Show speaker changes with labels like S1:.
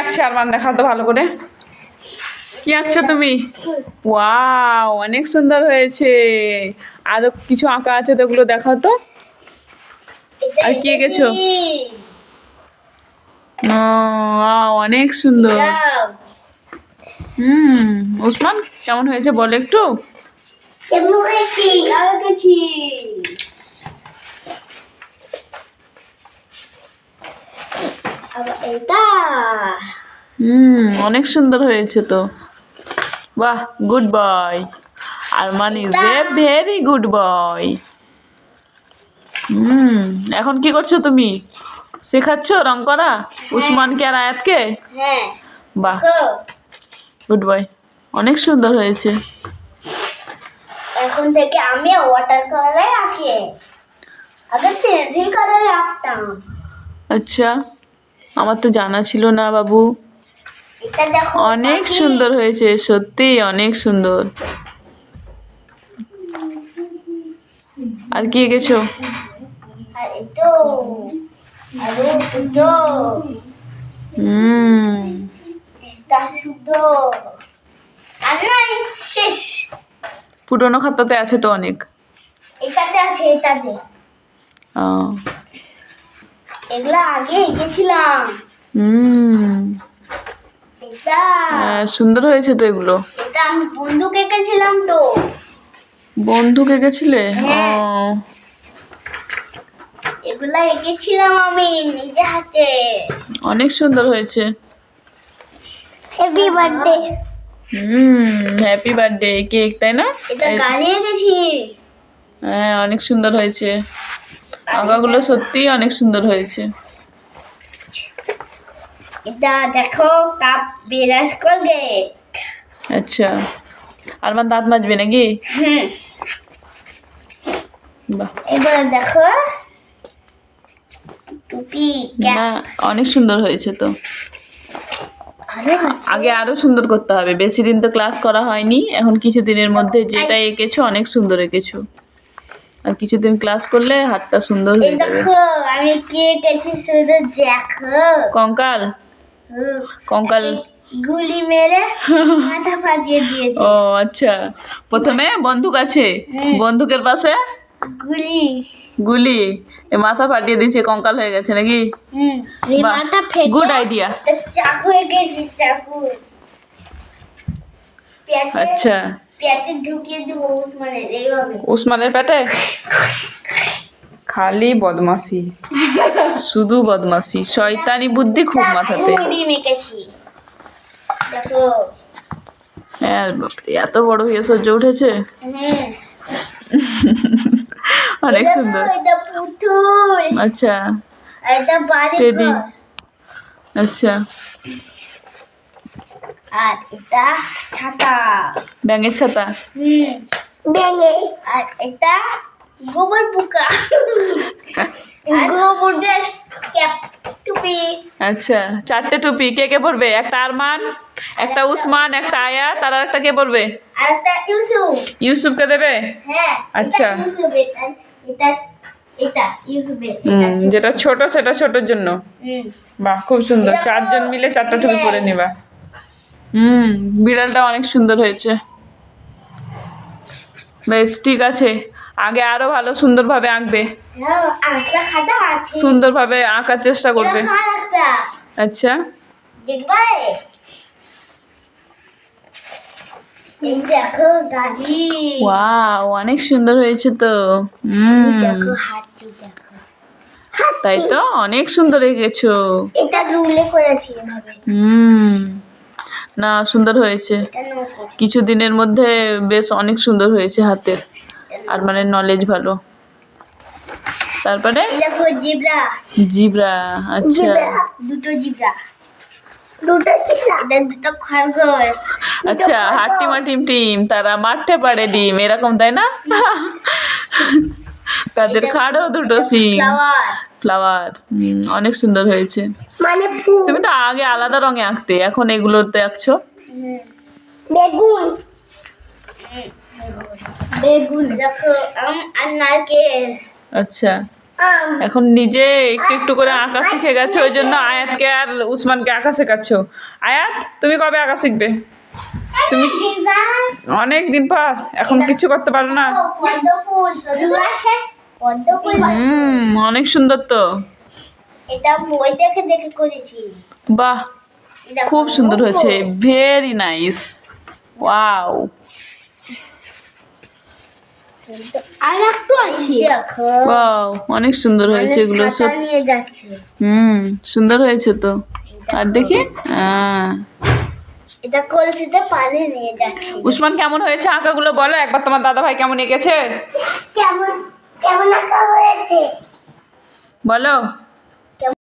S1: আঁকছে আরমান? দেখাও তো ভালো করে। কি আঁকছো তুমি? ওয়াও, অনেক সুন্দর হয়েছে। আরও কিছু আঁকা আছে তো ওগুলো দেখাও তো। আর কি এঁকেছো? অনেক সুন্দর। হুম উসমান কেমন হয়েছে বলো একটু।
S2: হয়েছি আমি গেছি আবার এটা
S1: হুম অনেক সুন্দর হয়েছে তো। বাহ good boy. Arman is a very good boy. হুম এখন কি করছ তুমি? শেখাচ্ছ রং করা? উসমানকে আর আয়াতকে?
S2: হ্যাঁ।
S1: বাহ। Good boy. অনেক সুন্দর হয়েছে।
S2: এখন থেকে আমি ওয়াটার কালারে আঁকি। আগে পেন্সিল কালারে আঁকতাম।
S1: আচ্ছা। আমার তো জানা ছিল না বাবু। অনেক সুন্দর হয়েছে সত্যি অনেক সুন্দর। আর কি
S2: দুটো।
S1: হুম। পুরোনো খাতাতে আছে তো অনেক।
S2: এটাতে আছে এটাতে।
S1: আহ,
S2: এগুলো আগে এঁকেছিলাম
S1: হুম।
S2: এটা
S1: হ্যাঁ, সুন্দর হয়েছে তো এগুলো।
S2: এটা আমি বন্দুক এঁকেছিলাম তো।
S1: বন্দুক এঁকেছিলে?
S2: হ্যাঁ। এগুলা এঁকেছিলাম আমি নিজে হাতে।
S1: অনেক সুন্দর হয়েছে।
S2: Happy birthday
S1: hmm happy birthday cake তাই না?
S2: এটা এঁকেছি।
S1: হ্যাঁ অনেক সুন্দর হয়েছে। আঁকাগুলো সত্যিই অনেক সুন্দর হয়েছে।
S2: এটা দেখো কাপ বিরাজ করবে।
S1: আচ্ছা। আর আমার দাঁত মাজবে নাকি?
S2: এবার দেখো টুপি
S1: না অনেক সুন্দর হয়েছে তো। আগে আরও সুন্দর করতে হবে। বেশি দিন তো ক্লাস করা হয়নি এখন কিছু দিনের মধ্যে যেটা এঁকেছো অনেক সুন্দর এঁকেছো। আর কিছুদিন ক্লাস করলে হাতটা সুন্দর হয়ে যাবে
S2: দেখো আমি কি এঁকেছি শুধু দেখো।
S1: কঙ্কাল। কঙ্কাল।
S2: গুলি মেরে মাথা ফাটিয়ে দিয়েছে।
S1: ও আচ্ছা। প্রথমে বন্দুক আছে? বন্দুকের পাশে?
S2: গুলি।
S1: গুলি। এ মাথা ফাটিয়ে দিয়েছে কঙ্কাল হয়ে গেছে নাকি?
S2: হুম এই মাথা ফেটে
S1: গুড আইডিয়া
S2: চাকু এঁকেছি চাকু।
S1: আচ্ছা।
S2: পেটে ঢুকিয়ে দেবো মানে এইভাবে।
S1: উসমানের পেটে? খালি বদমাসি শুধু বদমাসি শয়তানি বুদ্ধি খুব মাথাতে। হ্যাঁ এত বড় হয়ে সহ্য উঠেছে? অনেক সুন্দর। আচ্ছা। টেডি। আচ্ছা।
S2: আর এটা ছাতা।
S1: ব্যাঙের ছাতা?
S2: হুম। ব্যাঙে আর এটা গোবর পোকা। গোবর ক্যাপ টুপি।
S1: আচ্ছা চারটে টুপি কে কে পড়বে একটা আরমান একটা উসমান একটা আয়াত আর একটা কে পড়বে
S2: আর একটা ইউসুফ।
S1: ইউসুফকে দেবে?
S2: হ্যাঁ
S1: আচ্ছা।
S2: এটা
S1: যেটা ছোট সেটা ছোটর জন্য। বাহ খুব সুন্দর। চারজন মিলে চারটা টুপি পরে নিবা। হুম বিড়ালটা অনেক সুন্দর হয়েছে। বেশ ঠিক আছে। আগে আরও ভালো সুন্দরভাবে আঁকবে। সুন্দরভাবে আঁকার চেষ্টা করবে। আচ্ছা। অনেক সুন্দর হয়েছে তো। তাই তো? অনেক সুন্দর এঁকেছো। হুম। না সুন্দর হয়েছে। কিছু দিনের মধ্যে বেশ অনেক সুন্দর হয়েছে হাতের। আর মানে নলেজ ভালো। তারপরে?
S2: জিব্রা।
S1: জিব্রা আচ্ছা।
S2: দুটো জিব্রা।
S1: আচ্ছা হাট্টিমা টিম টিম তারা মারতে পারে ডিম এরকম তাই না? তাদের খাড়ও দুটো সিং
S2: ফ্লাওয়ার
S1: অনেক সুন্দর হয়েছে।
S2: মানে
S1: তুমি তো আগে আলাদা রঙে আঁকতে এখন এগুলোতে আঁকছো?
S2: বেগুন। বেগুন আর নারকেল।
S1: আচ্ছা। এখন নিজে একটু একটু করে আঁকা শিখে গেছো ওই জন্য আয়াতকে আর উসমানকে আঁকা শেখাচ্ছ। আয়াত তুমি কবে আঁকা শিখবে? তুমি অনেক দিন পর এখন কিছু করতে পারো না। হুম অনেক সুন্দর তো।
S2: এটা বই দেখে দেখে করেছি।
S1: বাহ খুব সুন্দর হয়েছে ভেরি নাইস ওয়াও
S2: আর একটু আছে।
S1: ওয়াও অনেক সুন্দর হয়েছে এগুলো
S2: যাচ্ছে।
S1: হুম সুন্দর হয়েছে তো। আর দেখি আহ,
S2: এটা কলসিতে পানি নিয়ে যাচ্ছে।
S1: উসমান কেমন হয়েছে আঁকাগুলো বলো? একবার তোমার দাদা ভাই কেমন এঁকেছে?
S2: কেমন? কেমন আঁকা হয়েছে?
S1: বলো।